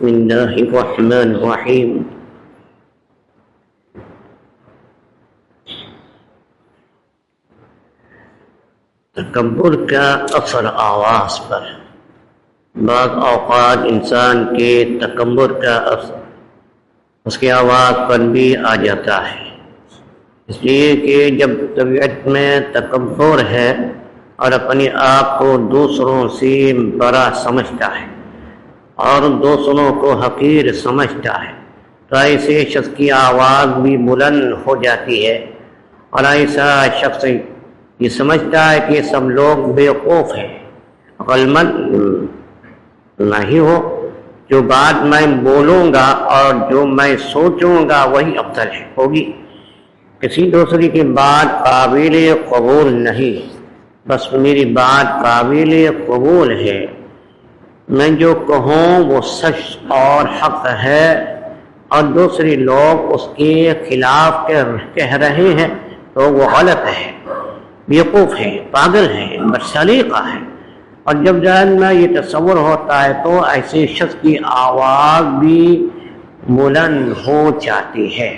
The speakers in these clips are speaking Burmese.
بسم الله الرحمن الرحيم. تکبر کا اثر آواز پر بعض اوقات انسان کے تکبر کا اثر اس کی آواز پر بھی آ جاتا ہے۔ اس لیے کہ جب طبیعت میں تکبر ہے اور اپنے آپ کو دوسروں سے بڑا سمجھتا ہے۔ اور دوسروں کو حقیر سمجھتا ہے۔ تو ایسے شخص کی آواز بھی بلند ہو جاتی ہے اور ایسا شخص یہ سمجھتا ہے کہ سب لوگ بیوقوف ہیں۔ غلمت نہیں ہو، جو بات میں بولوں گا اور جو میں سوچوں گا وہی افضل ہوگی۔ کسی دوسرے کی بات قابل قبول نہیں۔ بس میری بات قابل قبول ہے۔ میں جو کہوں وہ سچ اور حق ہے اور دوسری لوگ اس کے خلاف کہہ رہے ہیں تو وہ غلط ہے، بیوقوف ہے پاگل ہے برسلیقہ ہے اور جب ذہن میں یہ تصور ہوتا ہے تو ایسے شخص کی آواز بھی بلند ہو جاتی ہے۔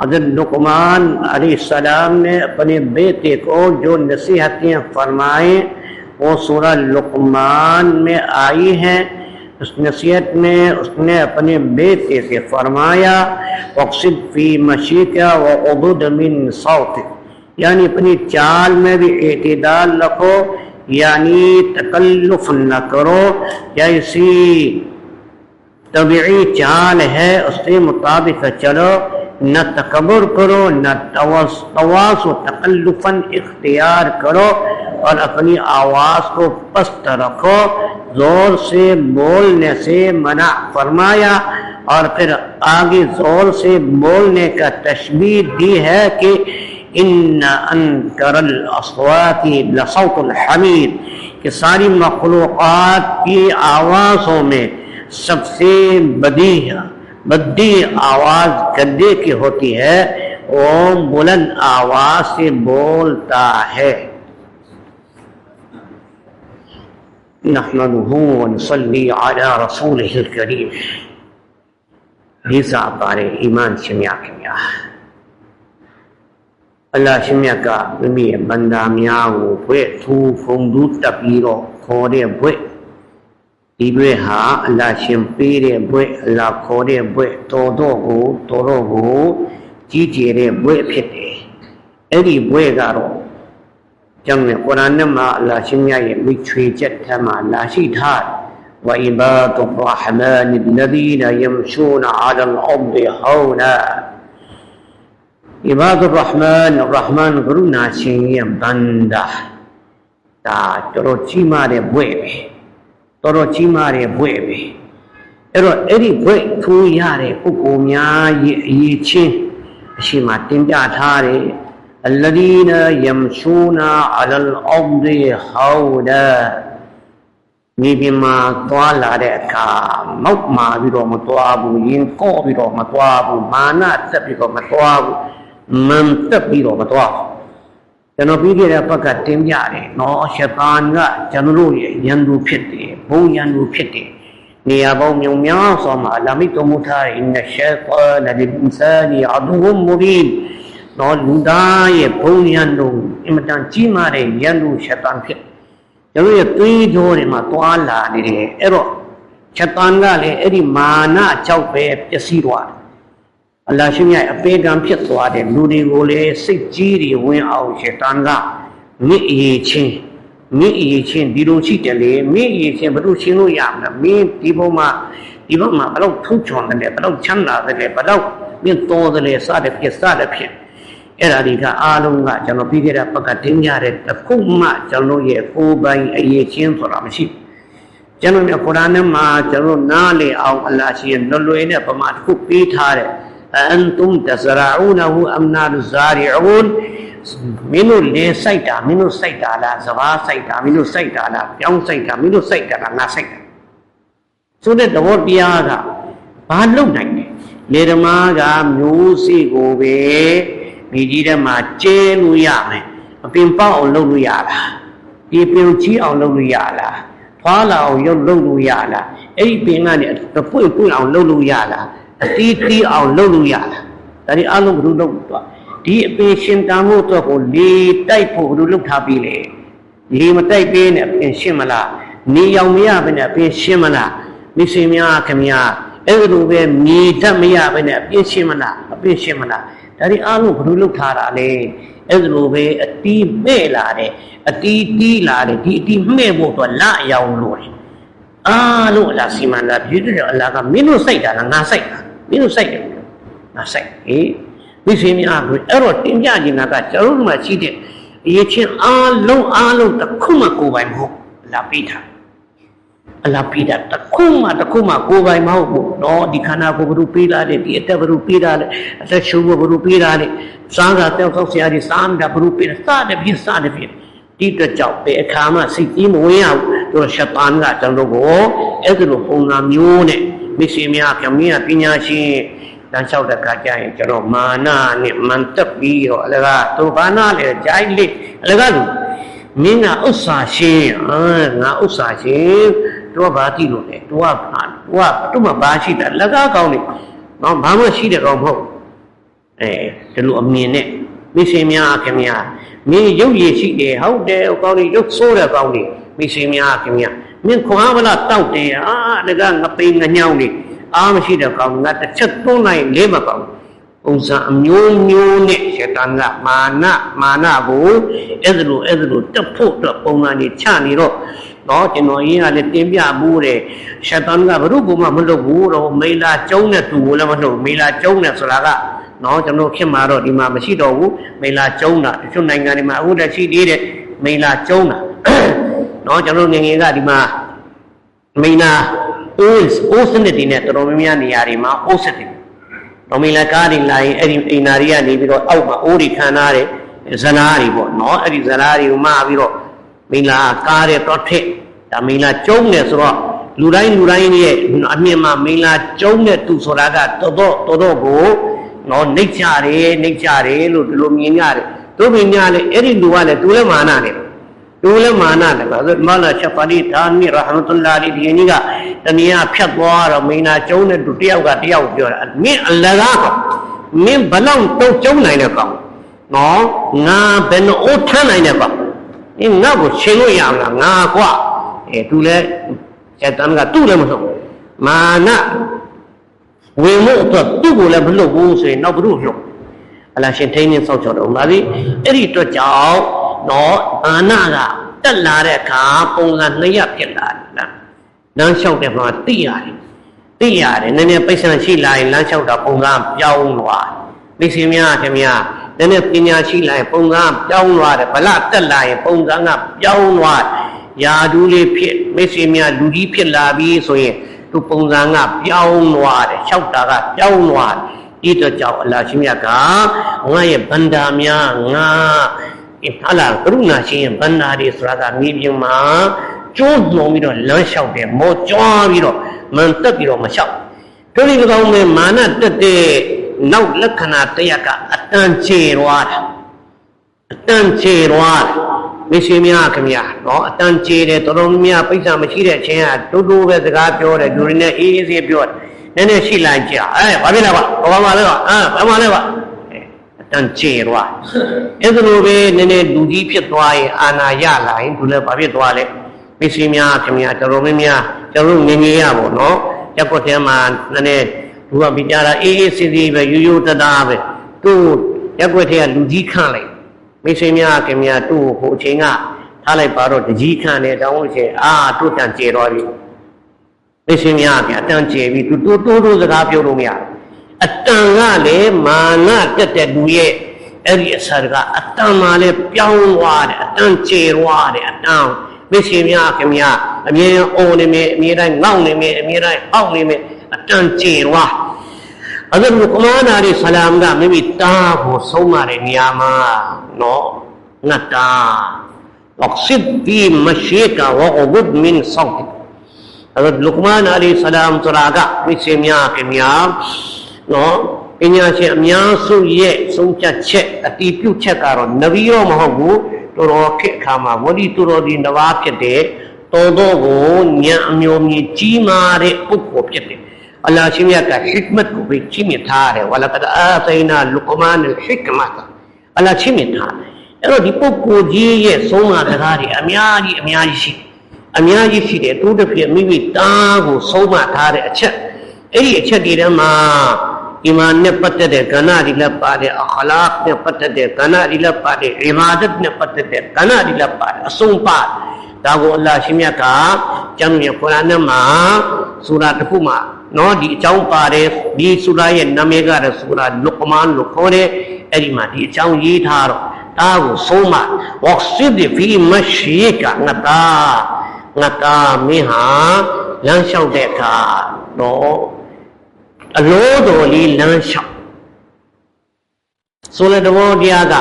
حضرت نقمان علیہ السلام نے اپنے بیٹے کو جو نصیحتیں فرمائیں وہ سورہ لقمان میں آئی ہیں۔ اس نصیحت میں اس نے اپنے بیٹے سے فرمایا، اقصد فی مشیقہ و عبد من صوت یعنی اپنی چال میں بھی اعتدال رکھو یعنی تکلف نہ کرو۔ جیسی طبعی چال ہے، اس کے مطابق چلو۔ نہ تکبر کرو، نہ تواس و تکلفاً اختیار کرو۔ اور اپنی آواز کو پست رکھو، زور سے بولنے سے منع فرمایا اور پھر آگے زور سے بولنے کا تشبیر دی ہے کہ ان انکر الاصوات لصوت الحمید، کہ ساری مخلوقات کی آوازوں میں سب سے بدی بدی آواز گدے کی ہوتی ہے، وہ بلند آواز سے بولتا ہے۔ نحمده ونصلي على رسوله الكريم ليسا بارے ایمان شمیا کمیا اللہ شمیا کا ممی بندہ میاں وہ بھوے تھو فوندو تپیرو کھوڑے بھوے ဒီဘွဲ့ဟာအလရှင်ပေးတဲ့ဘွဲ့အလခေါ်တဲ့ဘွဲ့တော်တော်ကိုတော်တော်ကိုကြီးကျယ်တဲ့ဘွဲ့ဖြစ်တယ်။အဲ့ဒီဘွဲ့ကတော့ ကြောင့်လေကုရ်အာန်နဲ့မှာအလ္လာဟ်ရှင်မြတ်ရဲ့မိချွေချက်ထမ်းမှာလာရှိထားဝိဘာတုရဟမန်လ်ဒီနာယမ်ရှူနာအလာလ်အဘ်ဟောနာအိဘာဒ်ရဟမန်ရဟမန်ဂရုနာရှင်ရဲ့ဘန္ဒာဒါတော်တော်ကြီးမားတဲ့ဘွဲ့ပဲတော်တော်ကြီးမားတဲ့ဘွဲ့ပဲအဲ့တော့အဲ့ဒီဘွဲ့ထိုးရတဲ့ပုဂ္ဂိုလ်များရဲ့အရေးချင်းအရှိမတင်ပြထားတဲ့ الذين يمشون على الارض هودا မြေပြင်မှာသွားလာတဲ့အခါမောက်မာပြီးတော့မသွားဘူးရင်ကော့ပြီးတော့မသွားဘူးမာနတက်ပြီးတော့မသွားဘူးမန်တက်ပြီးတော့မသွားဘူးကျွန်တော်ပြီးခဲ့တဲ့ဘက်ကတင်ပြတယ်နော်ရှတန်ကကျွန်တော်တို့ရဲ့ယန္တုဖြစ်တယ်ဘုံယန္တုဖြစ်တယ်နေရာပေါင်းမြောင်များစွာမှာအလမိတော်မူထားတဲ့အင်းရှေတာနလ်အင်ဆာနီအဒူမူဘင် နော်လူသားရဲ့ဘုံယန္တုအင်မတန်ကြီးမားတဲ့ယန္တုရှတန်ဖြစ်ကျွန်တော်ရဲ့သွေးကြောတွေမှာတွာလာနေတယ်အဲ့တော့ချက်တန်ကလည်းအဲ့ဒီမာနကြောက်ပဲပျက်စီးသွားတယ်အလ္လာဟ်ရှင်ရဲ့အပေကံဖြစ်သွားတဲ့လူတွေကိုလည်းစိတ်ကြီးတွေဝင်အောင်ချက်တန်ကမြင့်အရေးချင်းမြင့်အရေးချင်းဒီလိုရှိတယ်လေမြင့်အရေးချင်းဘယ်လိုရှင်းလို့ရမလဲမင်းဒီဘုံမှာဒီဘုံမှာဘယ်တော့ထူးချွန်တယ်ဘယ်တော့ချမ်းသာတယ်ဘယ်တော့မြင့်တော်တယ်စတဲ့ဖြစ်စတဲ့ဖြစ် အဲ့ဒါတွေကအားလုံးကကျွန်တော်ပြီးခဲ့တဲ့ဘက်ကတင်းကြတဲ့တစ်ခုမှကျွန်တော်ရဲ့ကိုယ်ပိုင်အရေးချင်းဆိုတာမရှိဘူးကျွန်တော်မြတ်ကုရ်အာန်ထဲမှာကျွန်တော်နားလေအောင်အလ္လာဟ်ရှင်လွယ်လွယ်နဲ့ပမာတစ်ခုပေးထားတယ်အန်တုမ်တဇရာအူနဟူအမ်နာဇာရီအူန်မင်းတို့လေစိုက်တာမင်းတို့စိုက်တာလားစဘာစိုက်တာမင်းတို့စိုက်တာလားပြောင်းစိုက်တာမင်းတို့စိုက်တာလားငါစိုက်တာဆိုတဲ့သဘောတရားကဘာလုပ်နိုင်လဲလေဓမားကမျိုးစေ့ကိုပဲ မိကြီးထဲမှာကျဲလို့ရမယ်အပင်ပေါက်အောင်လုပ်လို့ရလားဒီပင်ချီအောင်လုပ်လို့ရလားဖွာလာအောင်ရုပ်လုပ်လို့ရလားအဲ့ဒီပင်ကနေတပွင့်ပွင့်အောင်လုပ်လို့ရလားအတီးတီးအောင်လုပ်လို့ရလားဒါဒီအလုံးဘယ်လိုလုပ်တော့ဒီအပင်ရှင်တန်ဖို့တော့ကိုလေတိုက်ဖို့ဘယ်လိုလုပ်ထားပြီလဲလေမတိုက်ပေးနဲ့အပင်ရှင်းမလားနေရောင်မရဘဲနဲ့အပင်ရှင်းမလားမိစေများခင်ဗျာအဲ့လိုပဲမြေတတ်မရဘဲနဲ့အပင်ရှင်းမလားအပင်ရှင်းမလား ဒါဒီအလုံးဘယ်လိုလုပ်ထားတာလဲအဲ့လိုပဲအတီးမဲ့လာတယ်အတီးတီးလာတယ်ဒီအတီးမဲ့ဖို့တော့လအယောင်လို့တယ်အားလုံးအလားစီမံတာပြည်တယ်အလားကမင်းတို့စိုက်တာလားငါစိုက်တာမင်းတို့စိုက်တယ်ငါစိုက်ဟေးမိစေမအားဘူးအဲ့တော့တင်ပြနေတာကကျွန်တော်တို့မှာရှိတဲ့အရေးချင်းအားလုံးအားလုံးတစ်ခုမှကိုယ်ပိုင်မဟုတ်အလားပေးတာ အလားပေးတာတစ်ခုမှတစ်ခုမှကိုယ်ပိုင်မဟုတ်ဘူးနော်ဒီခန္ဓာကိုယ်ဘယ်လိုပေးလာတယ်ဒီအသက်ဘယ်လိုပေးလာလဲအသက်ရှုပ်ဘယ်လိုပေးလာလဲစားတာတောက်ဆောက်ဆရာကြီးစားတာဘယ်လိုပေးလဲစတဲ့ပြစတဲ့ပြဒီအတွက်ကြောင့်ဘယ်အခါမှစိတ်ကြီးမဝင်ရဘူးတို့ရှတန်ကကျွန်တော်တို့ကိုအဲ့ဒီလိုပုံစံမျိုးနဲ့မိစေများပြောင်းမြင်ပညာရှင်တန်းလျှောက်တဲ့ခါကျရင်ကျွန်တော်မာနနဲ့မန်တက်ပြီးတော့အလကားသူဘာနာလေဂျိုင်းလိအလကားလူမင်းကဥစ္စာရှင်အာငါဥစ္စာရှင် တို့ဘာတိလို့လဲတို့ကဘာတို့ကတို့မှဘာရှိတာလကားကောင်းနေနော်ဘာမှရှိတဲ့ကောင်မဟုတ်အဲဒီလိုအမြင်နဲ့မိစေများခင်ဗျာမင်းရုပ်ရည်ရှိတယ်ဟုတ်တယ်အကောင်းကြီးရုပ်ဆိုးတဲ့ကောင်းကြီးမိစေများခင်ဗျာမင်းခွန်အားမလားတောက်တယ်အာတကငပိန်ငညောင်းနေအားမရှိတဲ့ကောင်းငါတစ်ချက်သွန်းလိုက်လေးမကောင်းပုံစံအမျိုးမျိုးနဲ့ရှတန်ကမာနမာနကိုအဲ့ဒါလိုအဲ့ဒါလိုတက်ဖို့အတွက်ပုံစံကြီးချနေတော့ တော့ကျွန်တော်ရင်းကလည်းတင်ပြမှုတယ်ရှတန်ကဘုရုကမှမလုပ်ဘူးတော့မေလာကျုံးတဲ့သူကိုလည်းမလုပ်မေလာကျုံးတဲ့ဆိုတာကနော်ကျွန်တော်ခင်မှာတော့ဒီမှာမရှိတော့ဘူးမေလာကျုံးတာတချို့နိုင်ငံတွေမှာအခုတည်းရှိသေးတယ်မေလာကျုံးတာနော်ကျွန်တော်ငယ်ငယ်ကဒီမှာမေလာအိုးအိုးစနစ်တွေနဲ့တော်တော်များများနေရာတွေမှာအိုးစနစ်တော်မီလာကားတွေလာရင်အဲ့ဒီအိမ်နာတွေကနေပြီးတော့အောက်မှာအိုးတွေခံထားတယ်ဇနာတွေပေါ့နော်အဲ့ဒီဇနာတွေကိုမှာပြီးတော့ မီလာကားတဲ့တော့ထက်ဒါမီလာကျုံးတယ်ဆိုတော့လူတိုင်းလူတိုင်းရဲ့အမြင်မှာမီလာကျုံးတဲ့သူဆိုတာကတော်တော်တော်တော်ကိုနော်နှိတ်ကြတယ်နှိတ်ကြတယ်လို့ဒီလိုမြင်ရတယ်တို့ပင်ညာလေအဲ့ဒီလူကလည်းသူလည်းမာနတယ်သူလည်းမာနတယ်ဘာလို့မလာချက်ပါလီဒါမီရဟမတုလာလီဒီနီကတနည်းဖြတ်သွားတော့မင်းနာကျုံးတဲ့သူတယောက်ကတယောက်ပြောတာမင်းအလကားကောမင်းဘလောက်တော့ကျုံးနိုင်တဲ့ကောင်နော်ငါဘယ်နှအိုးထမ်းနိုင်တဲ့ကောင် အင်းငါ့ကိုရှင်လို့ရမလားငါကွာအဲသူလည်းစက်တန်ကသူ့လည်းမဆုံးမာနဝင်မှုအတွက်သူ့ကိုလည်းမလုပ်ဘူးဆိုရင်နောက်ဘုရုလှုပ်အလားရှင်ထိန်းနေစောက်ချော်တော့ပါလေအဲ့ဒီအတွက်ကြောင့်တော့အာနာကတက်လာတဲ့အခါပုံစံနှစ်ရပ်ဖြစ်လာတယ်လားလမ်းလျှောက်တဲ့မှာသိရတယ်သိရတယ်နည်းနည်းပိဿံရှိလာရင်လမ်းလျှောက်တာပုံစံပြောင်းသွားမိစေများခင်ဗျာ နည်းနည်းပညာရှိလာရင်ပုံစံပြောင်းသွားတယ်ဗလတက်လာရင်ပုံစံကပြောင်းသွားယာဒူးလေးဖြစ်မိစေများလူကြီးဖြစ်လာပြီဆိုရင်သူပုံစံကပြောင်းသွားတယ်လျှောက်တာကပြောင်းသွားတယ်ဒီတော့ကြောင့်အလ္လာဟ်ရှင်မြတ်ကငါရဲ့ဗန္ဒာများငါဟာလာကရုဏာရှင်ရဲ့ဗန္ဒာတွေဆိုတာကမြေပြင်မှာကျိုးနှုံပြီးတော့လမ်းလျှောက်တယ်မောကြွားပြီးတော့မန်တက်ပြီးတော့မလျှောက်တို့ဒီကောင်မဲ့မာနတက်တဲ့ နောက်လက္ခဏာတရကအတန်ချေသွားတာအတန်ချေသွားတာမရှိများခင်ဗျာနော်အတန်ချေတယ်တော်တော်များပိဿာမရှိတဲ့အချင်းကတိုးတိုးပဲစကားပြောတယ်လူတွေနဲ့အေးအေးဆေးပြောတယ်နည်းနည်းရှိလိုက်ကြအဲဘာဖြစ်လဲကွာဘာမှလဲကွာအဲဘာမှလဲကွာအတန်ချေသွားအဲ့ဒါလိုပဲနည်းနည်းလူကြီးဖြစ်သွားရင်အာနာရလာရင်သူလည်းဘာဖြစ်သွားလဲပစ္စည်းများခင်ဗျာတော်တော်များများကျွန်တော်တို့ငငယ်ရပါတော့နော်ရက်ကွက်ထဲမှာနည်းနည်း သူကပြကြတာအေးအေးဆေးဆေးပဲရိုးရိုးတသားပဲသူ့ရက်ကွက်ထဲကလူကြီးခန့်လိုက်မိတ်ဆွေများခင်ဗျာသူ့ကိုဟိုအချိန်ကထားလိုက်ပါတော့တကြီးခန့်တယ်တောင်းလို့ရှိရင်အာတို့တန်ကျေသွားပြီမိတ်ဆွေများခင်အတန်ကျေပြီသူတိုးတိုးတိုးစကားပြောလို့မရအတန်ကလည်းမာနတက်တဲ့လူရဲ့အဲ့ဒီအစာကအတန်မှလည်းပြောင်းသွားတယ်အတန်ကျေသွားတယ်အတန်မိတ်ဆွေများခင်ဗျာအမြဲအုံနေမယ်အမြဲတိုင်းငေါက်နေမယ်အမြဲတိုင်းအောက်နေမယ်အတန်ကျေသွား အဇလုကမာနာရီဆလာမ်ကမိမိတားကိုဆုံးမတဲ့နေရာမှာနော်ငတ်တာဝက်စစ်ဖီမရှိကဝဂဒ်မင်ဆောက်အဇလုကမာနာရီဆလာမ်ဆိုတာကမိစေများခင်ဗျာနော်ပညာရှင်အများစုရဲ့ဆုံးဖြတ်ချက်အတီးပြုတ်ချက်ကတော့နဗီရောမဟုတ်ဘူးတော်တော်ခေတ်အခါမှာဝလိသူတော်ဒီနဝါဖြစ်တဲ့တော်တော်ကိုဉာဏ်အမျိုးမြင့်ကြီးမားတဲ့ပုဂ္ဂိုလ်ဖြစ်တယ် အလ္လာဟ်ရှင်မြတ်ကဟစ်မတ်ကိုပဲကြီးမြတ်ထားတယ်ဝလကဒအာသိနာလုကမန်အလ်ဟစ်မတ်အလ္လာဟ်ကြီးမြတ်ထားတယ်အဲ့တော့ဒီပုဂ္ဂိုလ်ကြီးရဲ့ဆုံးမတရားတွေအများကြီးအများကြီးရှိအများကြီးရှိတယ်သူတစ်ဖြစ်မိမိတားကိုဆုံးမထားတဲ့အချက်အဲ့ဒီအချက်တွေထဲမှာအီမာန်နဲ့ပတ်သက်တဲ့ကဏ္ဍတွေလည်းပါတယ်အခလာတ်နဲ့ပတ်သက်တဲ့ကဏ္ဍတွေလည်းပါတယ်အီဘာဒတ်နဲ့ပတ်သက်တဲ့ကဏ္ဍတွေလည်းပါတယ်အဆုံးပါတယ် ဒါကိုအလ္လာဟ်ရှင်မြတ်ကကျမ်းမြတ်ကုရ်အာန်ထဲမှာစူရာတစ်ခုမှာနော်ဒီအကြောင်းပါတယ်ဒီစူရာရဲ့နာမည်ကလည်းစူရာလုကမန်လို့ခေါ်တယ်အဲ့ဒီမှာဒီအကြောင်းရေးထားတော့ဒါကိုဆုံးမဝက်စစ်ဖီမရှိကငါတာငါတာမင်းဟာလမ်းလျှောက်တဲ့အခါတော့အလိုတော်လေးလမ်းလျှောက်ဆိုတဲ့သဘောတရားက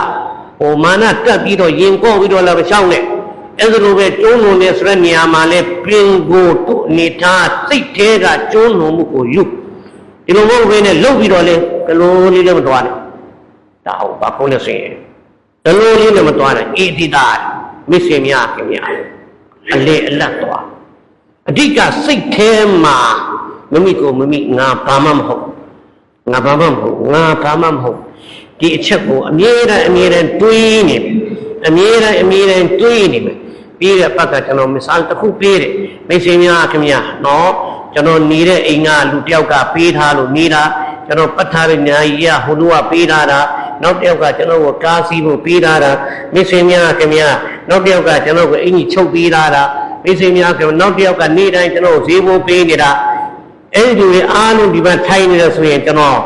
ဟိုမာနတက်ပြီးတော့ရင်ကော့ပြီးတော့လည်းမလျှောက်နဲ့ အဲ့ဒါလိုပဲကျုံးလုံးနေဆိုတဲ့နေရာမှာလဲပင်ကိုတို့အနေထားစိတ်သေးကကျုံးလုံးမှုကိုယူဒီလိုမဟုတ်ဘဲနဲ့လှုပ်ပြီးတော့လဲကလိုလေးလည်းမတော်နဲ့ဒါဟုတ်ပါခုံးနေဆိုရင်ကလိုလေးလည်းမတော်နဲ့အေဒီတာမစ္စင်များခင်ဗျာအလေအလတ်သွားအဓိကစိတ်ထဲမှာမမိကိုမမိငါဘာမှမဟုတ်ငါဘာမှမဟုတ်ငါဘာမှမဟုတ်ဒီအချက်ကိုအမြဲတမ်းအမြဲတမ်းတွေးနေအမြဲတမ်းအမြဲတမ်းတွေးနေမယ် ပြီးတဲ့ဘက်ကကျွန်တော်မစ္စန်တစ်ခုပေးတယ်မိတ်ဆွေများခင်ဗျာနော်ကျွန်တော်နေတဲ့အိမ်ကလူတယောက်ကပေးထားလို့နေတာကျွန်တော်ပတ်ထားတဲ့ညာကြီးကဟိုလူကပေးထားတာနောက်တစ်ယောက်ကကျွန်တော်ကိုကားစီးဖို့ပေးထားတာမိတ်ဆွေများခင်ဗျာနောက်တစ်ယောက်ကကျွန်တော်ကိုအင်ကြီးချုပ်ပေးထားတာမိတ်ဆွေများခင်ဗျာနောက်တစ်ယောက်ကနေ့တိုင်းကျွန်တော်ကိုဈေးဖို့ပေးနေတာအဲ့ဒီတွေအားလုံးဒီဘက်ထိုင်နေတယ်ဆိုရင်ကျွန်တော်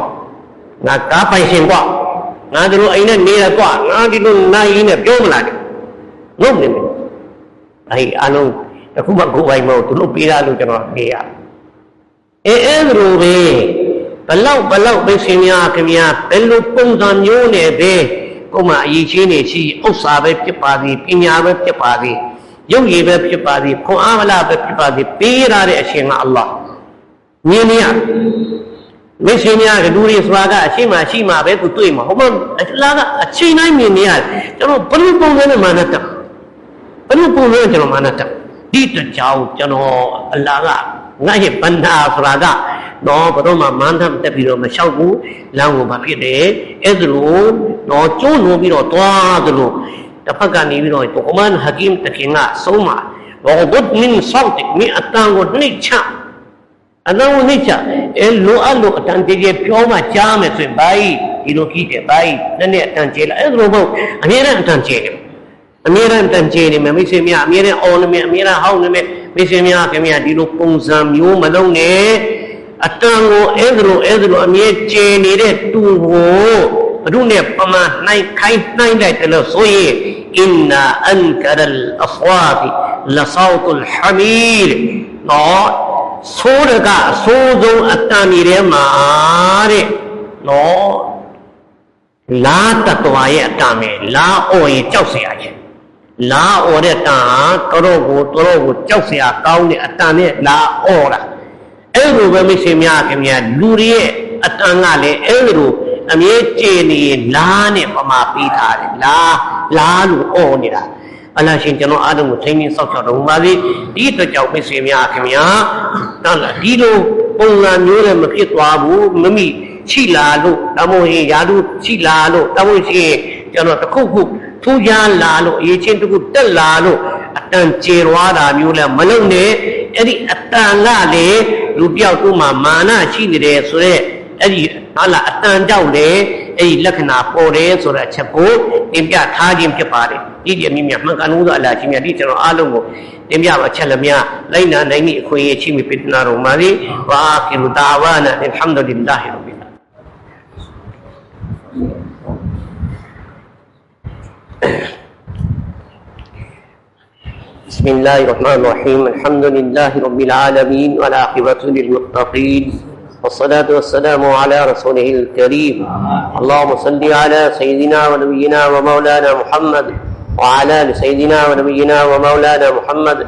ငါကားပိုင်ရှင်ကွာငါတို့အိမ်နဲ့နေရကွာငါဒီလိုနိုင်ရင်းနဲ့ပြောမလားငုတ်နေမယ် အဲ့အလုံးတခုမှကိုယ်ပိုင်မဟုတ်သူတို့ပေးတာလို့ကျွန်တော်နေရအဲအဲ့လိုပဲဘလောက်ဘလောက်ပဲရှင်များခင်ဗျာဘယ်လိုပုံစံမျိုးနဲ့ပဲကိုယ်မှအရေးချင်းနေရှိဥစ္စာပဲဖြစ်ပါသည်ပညာပဲဖြစ်ပါသည်ရုပ်ရည်ပဲဖြစ်ပါသည်ခွန်အားမလားပဲဖြစ်ပါသည်ပေးရတဲ့အရှင်ကအလ္လာဟ်မြင်နေရမင်းရှင်များကလူတွေဆိုတာကအရှိမှရှိမှပဲသူတွေ့မှာဟုတ်မအလားကအချိန်တိုင်းမြင်နေရတယ်ကျွန်တော်ဘယ်လိုပုံစံနဲ့မာနတက်ဘယ် လိုပုံစံနဲ့ကျွန်တော်မာနတက်ဒီတကြောင်ကျွန်တော်အလားကငါ့ရဲ့ဘန္နာဆိုတာကတော့ဘယ်တော့မှမန်းထမ်းတက်ပြီးတော့မလျှောက်ဘူးလမ်းကိုမဖြစ်တယ်အဲ့ဒါလို့တော့ကျိုးလို့ပြီးတော့သွားသလိုတစ်ဖက်ကနေပြီးတော့ကိုမန်ဟကင်တခင်ကဆုံးမှာဝဘတ်မင်ဆောက်တိမိအတန်ကိုနှိမ့်ချအတန်ကိုနှိမ့်ချအဲလိုအပ်လို့အတန်တည်းပြောမှကြားမယ်ဆိုရင်ဘာကြီးဒီလိုကြီးတယ်ဘာကြီးနည်းနည်းအတန်ကျဲလာအဲ့ဒါလို့မဟုတ်အမြဲတမ်းအတန်ကျဲတယ် အမြဲတမ်းတန်ကျဲနေမယ်မိတ်ဆွေများအမြဲတမ်းအော်နေမယ်အမြဲတမ်းဟောင်းနေမယ်မိတ်ဆွေများခင်ဗျာဒီလိုပုံစံမျိုးမလုံးနဲ့အတန်ကိုအဲ့ဒါလိုအဲ့ဒါလိုအမြဲကျဲနေတဲ့တူကိုဘုရုနဲ့ပမာနိုင်ခိုင်းနိုင်လိုက်တယ်လို့ဆိုရင်အင်နာအန်ကရလ်အဖဝါတီလဆောက်တ်လ်ဟမီရ်နော်ဆိုးတကအဆိုးဆုံးအတန်ဒီထဲမှာတဲ့နော်လာတတဝါရဲ့အတန်ပဲလာအော်ရင်ကြောက်เสียခြင်း လာအော်တဲ့တန်ဟာတော်တော်ကိုတော်တော်ကိုကြောက်စရာကောင်းတဲ့အတန်နဲ့လာအော်တာအဲ့လိုပဲမိတ်ဆွေများခင်ဗျာလူတွေရဲ့အတန်ကလည်းအဲ့လိုအမြဲကျေနေလာနဲ့ပမာပေးထားတယ်လာလာလို့အော်နေတာအလရှင်ကျွန်တော်အားလုံးကိုထိန်းသိမ်းစောင့်ရှောက်တော်မူပါစေဒီအတွက်ကြောင့်မိတ်ဆွေများခင်ဗျာဟုတ်လားဒီလိုပုံစံမျိုးနဲ့မဖြစ်သွားဘူးမမိချိလာလို့တမို့ရင်ယာတို့ချိလာလို့တမို့ရှင်ကျွန်တော်တခုခု ထူးခြားလာလို့အရေးချင်းတခုတက်လာလို့အတန်ကျေရွာတာမျိုးလဲမလုပ်နဲ့အဲ့ဒီအတန်ကလေလူပြောက်သူ့မှာမာနရှိနေတယ်ဆိုတော့အဲ့ဒီဟာလာအတန်ကြောက်လေအဲ့ဒီလက္ခဏာပေါ်တယ်ဆိုတဲ့အချက်ကိုတင်ပြထားခြင်းဖြစ်ပါတယ်ဒီကြမြင့်မြတ်မှန်ကန်လို့အလားချင်းမြတ်ဒီကျွန်တော်အားလုံးကိုတင်ပြပါချက်လည်းများလိုက်နာနိုင်မိအခွင့်အရေးချိမိပိတနာတော်မှာဒီဝါကီရူတာဝါနာအလ်ဟမ်ဒူလ illah ရဘ် بسم الله الرحمن الرحيم الحمد لله رب العالمين والعاقبة للمتقين والصلاة والسلام على رسوله الكريم اللهم صل على سيدنا ونبينا ومولانا محمد وعلى سيدنا ونبينا ومولانا محمد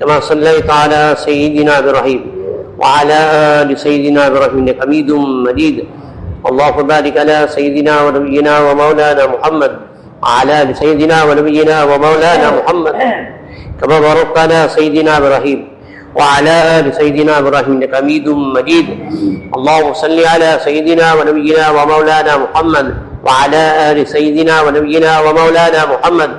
كما صليت على سيدنا إبراهيم وعلى آل سيدنا إبراهيم إنك حميد مجيد اللهم بارك على سيدنا ونبينا ومولانا محمد وعلى آل سيدنا ونبينا ومولانا محمد. كما باركت على سيدنا إبراهيم وعلى آل سيدنا إبراهيم إنك حميد مجيد. اللهم صل على سيدنا ونبينا ومولانا محمد وعلى آل سيدنا ونبينا ومولانا محمد.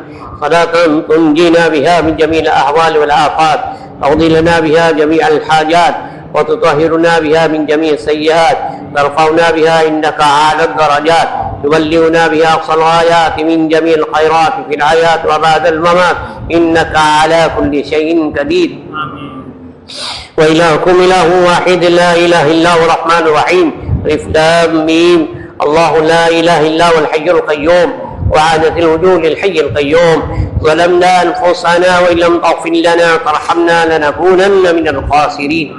صلاة تنجينا بها من جميع الاهوال والآفات تقضي لنا بها جميع الحاجات وتطهرنا بها من جميع السيئات ترفعنا بها إنك أعلى الدرجات. تبلغنا بها اقصى الغايات من جميع الخيرات في الحياة وبعد الممات. إنك على كل شيء قدير. وإلهكم إله واحد لا إله إلا هو الرحمن الرحيم. ألف لام ميم. الله لا إله إلا هو الحي القيوم. وعادت الوجوه للحي القيوم. ظلمنا أنفسنا وإن لم تغفر لنا ترحمنا لنكونن من الخاسرين.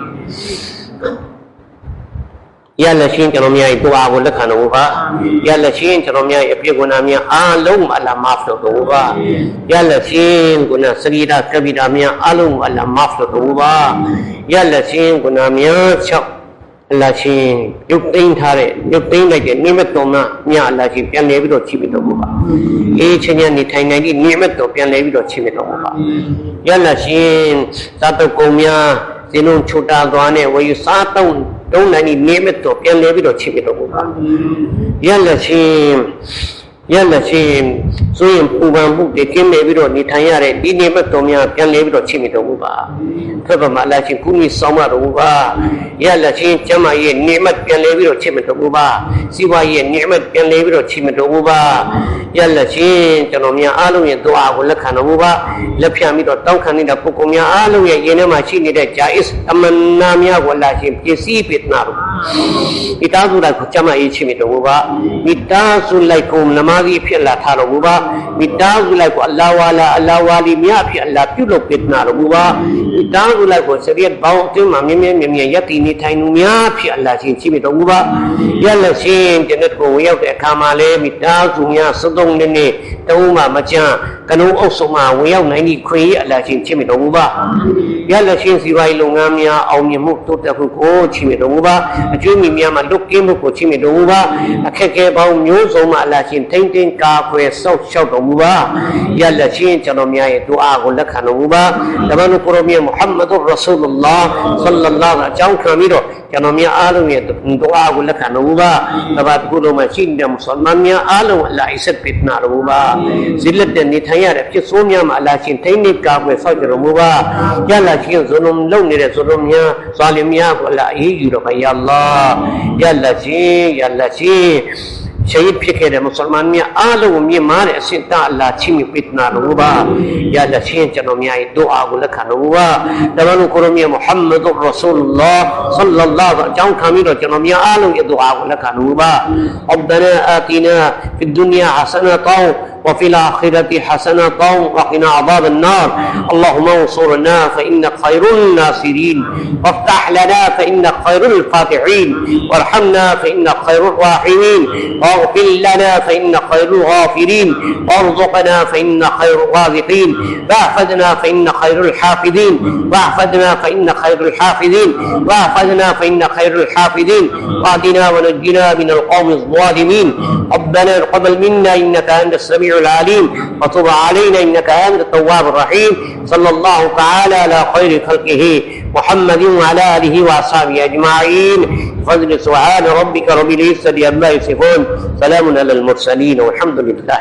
ရလက်ချင်းကျွန်တော်များရဲ့ကိုအားကိုလက်ခံတော်မူပါရလက်ချင်းကျွန်တော်များရဲ့အပြစ်ကုဏများအားလုံးအလ္လာမာဖ်တော်မူပါရလက်ချင်းကုဏစရိဒကပိတာများအားလုံးအလ္လာမာဖ်တော်မူပါရလက်ချင်းကုဏများ၆အလ္လာရှင်ရုပ်သိမ်းထားတဲ့ရုပ်သိမ်းလိုက်တဲ့နိမတ်တော်များမြတ်အလ္လာရှင်ပြန်လဲပြီးတော့ချီးမြှင့်တော်မူပါအေးချင်းချင်းနေထိုင်နိုင်သည့်နိမတ်တော်ပြန်လဲပြီးတော့ချီးမြှင့်တော်မူပါရလက်ရှင်သတ္တကုံများဇင်းလုံးချူတာသွားနဲ့ဝေယူစားတုံး တုံးနိုင်ဒီနေမတော်ပြန်လဲပြီးတော့ချစ်ပြီးတော့ဘုရားရလက်ချင်း ရလက်ချင်းဆိုရင်ပူပန်မှုတွေကင်းနေပြီးတော့နေထိုင်ရတဲ့ဒီနေမတော်များပြန်လဲပြီးတော့ချစ်ပြီးတော့ဘုရားဖက်ပမှာအလားချင်းကုမိဆောင်မတော်ဘုရားရလက်ချင်းကျမ်းမာရဲ့နေမပြန်လဲပြီးတော့ချစ်ပြီးတော့ဘုရားစီဝါရဲ့နေမပြန်လဲပြီးတော့ချစ်ပြီးတော့ဘုရားရလက်ချင်းကျွန်တော်များအားလုံးရဲ့ဒွါကိုလက်ခံတော်ဘုရားလက်ဖြန့်ပြီးတော့တောင်းခံနေတဲ့ပုဂ္ဂိုလ်များအားလုံးရဲ့ယင်ထဲမှာရှိနေတဲ့ဂျာအစ်တမန်နာများကိုလာချင်းပစ္စည်းပစ်နာတော့မိသားစုလိုက်ကိုကြမ်းမရေးချင်မိတော်မူပါမိသားစုလိုက်ကိုနမားကြီးဖြစ်လာထားတော်မူပါမိသားစုလိုက်ကိုအလ္လာဟ်ဝါလာအလ္လာဟ်ဝါလီမြတ်ဖြစ်အလ္လာဟ်ပြုလုပ်ပေးနာတော်မူပါမိသားစုလိုက်ကိုစရိယတ်ဘောင်းအတွင်းမှာမြင်းမြင်းမြင်းမြင်းယက်တီနေထိုင်သူများဖြစ်အလ္လာဟ်ရှင်ချီးမိတော်မူပါရလက်ရှင်ကျန်တဲ့ကိုဝင်ရောက်တဲ့အခါမှာလည်းမိသားစုများစသုံးနေနေတုံးမှမကြမ်းကနုံအုပ်စုံမှာဝင်ရောက်နိုင်သည့်ခွင့်ရအလ္လာဟ်ရှင်ချီးမိတော်မူပါ ရလက်ရှင်စီပိုင်းလုပ်ငန်းများအောင်မြင်မှုတိုးတက်မှုကိုချီးမိတော်မူပါအကျွေးမိများမှာလွတ်ကင်းမှုကိုချီးမြှင့်တော်မူပါအခက်အခဲပေါင်းမျိုးစုံမှာအလ္လာဟ်ရှင်ထိမ့်သိမ်းကာကွယ်ဆောက်ရှောက်တော်မူပါရလက်ရှင်ကျွန်တော်များရဲ့ဒုအာကိုလက်ခံတော်မူပါဓမ္မနုကိုရမြတ်မုဟမ္မဒ်ရဆူလလာဆလ္လာလာဟ်အကြောင်းခံပြီးတော့ ကျွန်တော်များအားလုံးရဲ့ဒုအာကိုလက်ခံတော်မူပါတပတ်ခုလုံးမှာရှိတဲ့မွတ်စလမန်များအားလုံးအလ္လာဟ်အစ်ဆက်ပစ်နာတော်မူပါဇိလတ်တဲ့နေထိုင်ရတဲ့ဖြစ်ဆိုးများမှာအလ္လာဟ်ရှင်ထိမ့်သိမ်းကာကွယ်ဆောက်တော်မူပါရလက်ရှင်ဇုလုံလုံနေတဲ့ဇုလုံများဇာလင်များကိုအလ္လာဟ်အေးယူတော်ပါယာအလ္လာဟ်ရလက်ရှင်ရလက်ရှင် ရှဟီဒ်ဖြစ်ခဲ့တဲ့မွတ်စလမန်များအားလုံးကိုမြင့်မားတဲ့အစစ်တအလ္လာချီးမြှင့်ပေးနာလို့ပါရလက်ရှင်ကျွန်တော်များရဲ့ وفي الآخرة حسنة وقنا عذاب النار. اللهم انصرنا فإنك خير الناصرين. وافتح لنا فإنك خير الفاتحين. وارحمنا فإنك خير الراحمين. واغفر لنا فإنك خير الغافرين. وارزقنا فإنك خير الرازقين. واحفظنا فإنك خير الحافظين. واحفظنا فإنك خير الحافظين. واحفظنا فإنك خير الحافظين. واهدنا ونجنا من القوم الظالمين. ربنا اقبل منا إنك أنت السميع العليم وتب علينا إنك أنت التواب الرحيم. صلى الله تعالى على خير خلقه محمد وعلى آله وأصحابه أجمعين. بفضل سبحان ربك رب العزة عما يصفون. سلام على المرسلين والحمد لله.